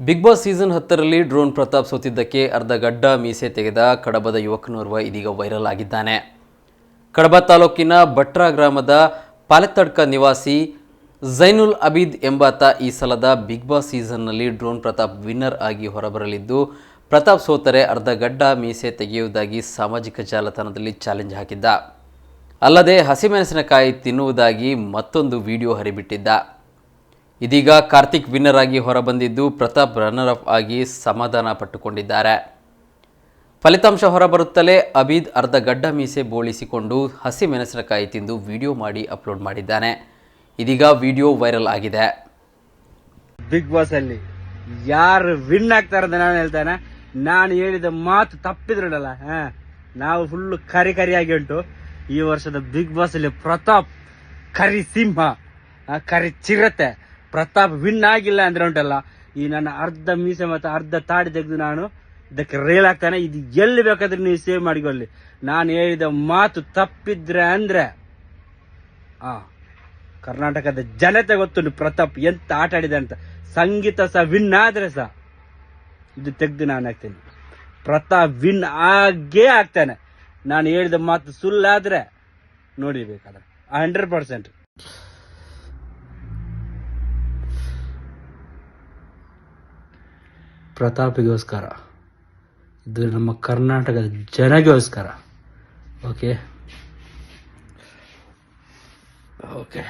Big Boss season ಹತ್ತರಲ್ಲಿ drone Pratap ಸೋತಿದ್ದಕ್ಕೆ ಅರ್ಧ ಗಡ್ಡ ಮೀಸೆ ತೆಗೆದ ಕಡಬದ ಯುವಕನೋರ್ವ ಇದೀಗ ವೈರಲ್ ಆಗಿದ್ದಾನೆ. ಕಡಬ ತಾಲೂಕಿನ ಭಟ್ರಾ ಗ್ರಾಮದ ಪಾಲೆತ್ತಡ್ಕ ನಿವಾಸಿ ಜೈನುಲ್ ಅಬೀದ್ ಎಂಬಾತ ಈ ಸಲದ ಬಿಗ್ ಬಾಸ್ ಸೀಸನ್ನಲ್ಲಿ ಡ್ರೋನ್ ಪ್ರತಾಪ್ ವಿನ್ನರ್ ಆಗಿ ಹೊರಬರಲಿದ್ದು, ಪ್ರತಾಪ್ ಸೋತರೆ ಅರ್ಧ ಗಡ್ಡ ಮೀಸೆ ತೆಗೆಯುವುದಾಗಿ ಸಾಮಾಜಿಕ ಜಾಲತಾಣದಲ್ಲಿ ಚಾಲೆಂಜ್ ಹಾಕಿದ್ದ. ಅಲ್ಲದೆ ಹಸಿಮೆಣಸಿನಕಾಯಿ ತಿನ್ನುವುದಾಗಿ ಮತ್ತೊಂದು ವಿಡಿಯೋ ಹರಿಬಿಟ್ಟಿದ್ದ. ಇದೀಗ ಕಾರ್ತಿಕ್ ವಿನ್ನರ್ ಆಗಿ ಹೊರಬಂದಿದ್ದು ಪ್ರತಾಪ್ ರನ್ನರ್ ಅಪ್ ಆಗಿ ಸಮಾಧಾನ ಪಟ್ಟುಕೊಂಡಿದ್ದಾರೆ. ಫಲಿತಾಂಶ ಹೊರಬರುತ್ತಲೇ ಅಬೀದ್ ಅರ್ಧ ಗಡ್ಡ ಮೀಸೆ ಬೋಳಿಸಿಕೊಂಡು ಹಸಿ ಮೆಣಸಿನಕಾಯಿ ತಿಂದು ವಿಡಿಯೋ ಮಾಡಿ ಅಪ್ಲೋಡ್ ಮಾಡಿದ್ದಾನೆ. ಇದೀಗ ವಿಡಿಯೋ ವೈರಲ್ ಆಗಿದೆ. ಬಿಗ್ ಬಾಸ್ ಅಲ್ಲಿ ಯಾರು ವಿನ್ ಆಗ್ತಾರಂತ ನಾನು ಹೇಳ್ತಾನೆ. ನಾನು ಹೇಳಿದ ಮಾತು ತಪ್ಪಿದ್ರಲ್ಲ, ಹಾ? ನಾವು ಫುಲ್ ಕರಿ ಕರಿಯಾಗಿ ಉಂಟು. ಈ ವರ್ಷದ ಬಿಗ್ ಬಾಸ್ ಅಲ್ಲಿ ಪ್ರತಾಪ್ ಕರಿ ಸಿಂಹ ಕರಿ ಚಿರತೆ. ಪ್ರತಾಪ್ ವಿನ್ ಆಗಿಲ್ಲ ಅಂದ್ರೆ ಉಂಟಲ್ಲ. ಈ ನನ್ನ ಅರ್ಧ ಮೀಸೆ ಮತ್ತು ಅರ್ಧ ತಾಡಿ ತೆಗೆದು ನಾನು ಇದಕ್ಕೆ ರೇಲ್ ಆಗ್ತಾನೆ ಇದು ಎಲ್ಲಿ ಬೇಕಾದ್ರೆ ನೀವು ಸೇವ್ ಮಾಡಿಕೊಳ್ಳಿ. ನಾನು ಹೇಳಿದ ಮಾತು ತಪ್ಪಿದ್ರೆ ಅಂದ್ರೆ, ಆ, ಕರ್ನಾಟಕದ ಜನತೆ ಗೊತ್ತುಂಟು ಪ್ರತಾಪ್ ಎಂತ ಆಟ ಆಡಿದೆ ಅಂತ. ಸಂಗೀತ ಸಹ ವಿನ್ ಆದ್ರೆ ಸಹ ಇದು ತೆಗೆದು ನಾನು ಹಾಕ್ತೇನೆ. ಪ್ರತಾಪ್ ವಿನ್ ಆಗೇ ಆಗ್ತಾನೆ ನಾನು ಹೇಳಿದ ಮಾತು ಸುಳ್ಳಾದ್ರೆ ನೋಡಿ ಬೇಕಾದ್ರೆ ಹಂಡ್ರೆಡ್ ಪರ್ಸೆಂಟ್ ಪ್ರತಾಪಿಗೋಸ್ಕರ. ಇದು ನಮ್ಮ ಕರ್ನಾಟಕದ ಜನಗೋಸ್ಕರ. Okay okay